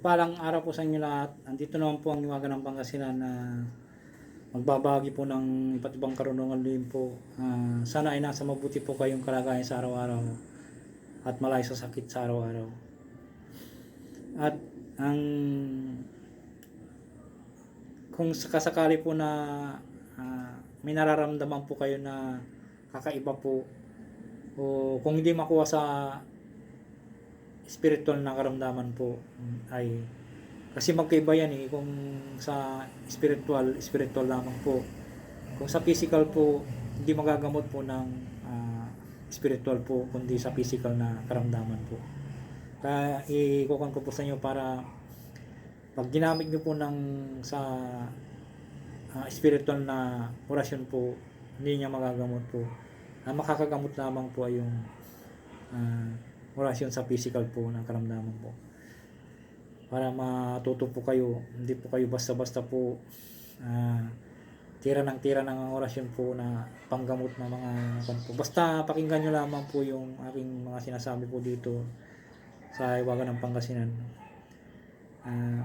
Palang araw po sa inyo lahat. Andito naman po ang iwaga ng Pangasinan na magbabagi po ng iba't ibang karunungan din po. Ah, sana ay nasa mabuti po kayong kalagayan sa araw-araw at malayo sa sakit sa araw-araw. At ang kung sakasakali po na ah, may nararamdaman po kayo na kakaiba po o kung hindi makuha sa spiritual na karamdaman po mm, ay kasi magkaiba yan eh kung sa spiritual spiritual lamang po. Kung sa physical po hindi magagamot po ng ah, spiritual po kundi sa physical na karamdaman po. Kaya ikukuhan ko po sa inyo para pag ginamit nyo po ng sa ah, spiritual na orasyon po hindi niya magagamot po. Ang makakagamot lamang po ay yung ah, orasyon sa physical po ng karamdaman po. Para matuto po kayo, hindi po kayo basta-basta po ah, tira ng tira ng orasyon po na panggamot ng mga kan po. Basta pakinggan nyo lamang po yung aking mga sinasabi po dito sa Iwagan ng Pangasinan. Ah,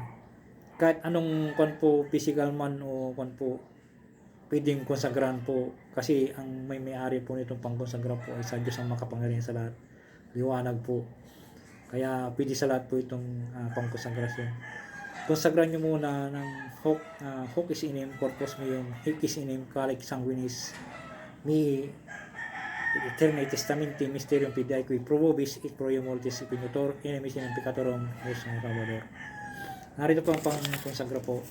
kahit anong kan po, physical man o kan po, pwedeng konsagran po kasi ang may may-ari po nitong pangkonsagra po ay sa Diyos ang makapangyarihan sa lahat liwanag po. Kaya pwede sa lahat po itong uh, pangkonsagrasyon. Konsagran nyo muna ng hoc, uh, hoc is inem, corpus meum, hic is inem, calic sanguinis, mi eternai testamenti mysterium fidei qui probobis et pro mortis ipinitor enemis in peccatorum nos salvador. Narito po ang pangkonsagra po.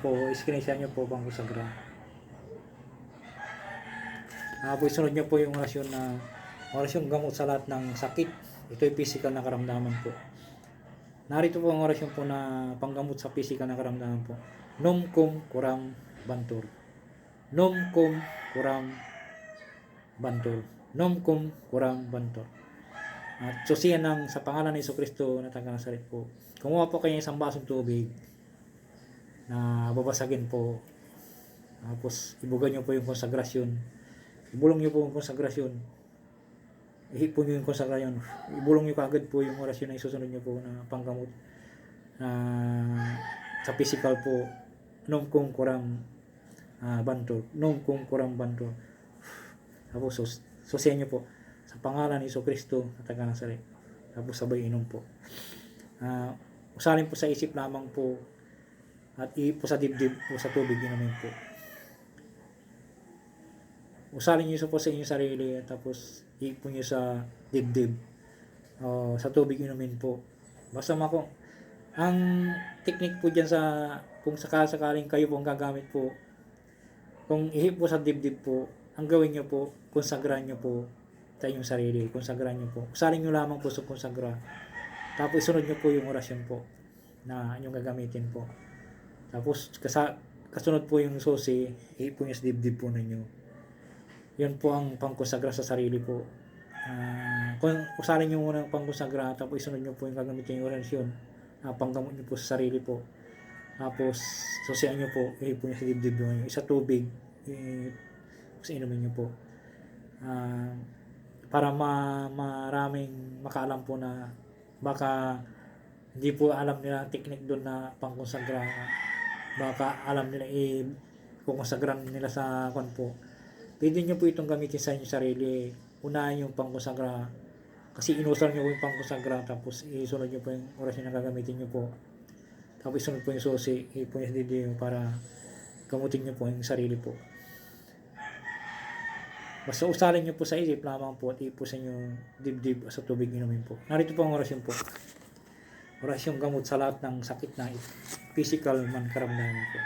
Po, screenshot nyo po bang sagra. Ah, po, isunod nyo po yung orasyon na orasyon gamot sa lahat ng sakit. Ito ay physical na karamdaman po. Narito po ang orasyon po na panggamot sa physical na karamdaman po. Nom cum curam bantur. Nom cum curam bantur. Nom cum curam bantur. At susiyan ng sa pangalan ni Kristo na taga Nazaret po. Kumuha po kayo ng isang basong tubig na babasagin po. Tapos ibugan nyo po yung konsagrasyon. Ibulong nyo po yung konsagrasyon. Ihipon nyo yung konsagrasyon. Ibulong nyo kagad po yung orasyon na isusunod nyo po na panggamot na sa physical po nung kung kurang uh, banto. Nung kung kurang banto. Tapos sus susiyan nyo po sa pangalan ni Iso Kristo at taga Nazaret. Tapos sabay inom po. Uh, usalin po sa isip lamang po at ipo sa dibdib po sa tubig inumin po. Usalin niyo po sa inyong sarili at tapos ipo niyo sa dibdib o sa tubig inumin po. Basta mako ang technique po diyan sa kung sakasakaling kayo po ang gagamit po kung ihip po sa dibdib po ang gawin niyo po konsagran niyo po sa inyong sarili konsagran niyo po usalin niyo lamang po sa konsagra tapos isunod niyo po yung orasyon po na inyong gagamitin po tapos kasa, kasunod po yung susi, ipo niya sa dibdib po ninyo. Yan po ang pangkonsagra sa sarili po. Uh, kung usalin nyo muna ang pangkonsagra, tapos isunod nyo po yung gagamitin yung orasyon. Uh, panggamot nyo po sa sarili po. Tapos susian nyo po, ipo niya sa dibdib nyo. Isa tubig, eh, inumin nyo po. Uh, para ma maraming makaalam po na baka hindi po alam nila ang technique doon na pangkonsagra baka alam nila i kung consagran nila sa kwan po pwede nyo po itong gamitin sa inyong sarili. Unahin yung pangkonsagra kasi inusal nyo po yung pangkonsagra tapos isunod nyo po yung orasyon na gagamitin nyo po. Tapos isunod po yung susi ipo yung didi para gamutin nyo po yung sarili po. Basta usalin nyo po sa isip lamang po at ipo sa inyo dibdib sa tubig inumin po. Narito po ang orasyon po orasyon gamot sa lahat ng sakit na physical man karamdaman po.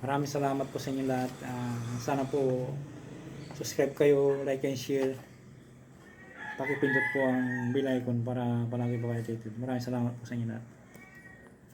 Maraming salamat po sa inyo lahat. Ah, sana po subscribe kayo, like and share. Pakipindot po ang bell icon para palagi po kayo updated. Maraming salamat po sa inyo lahat.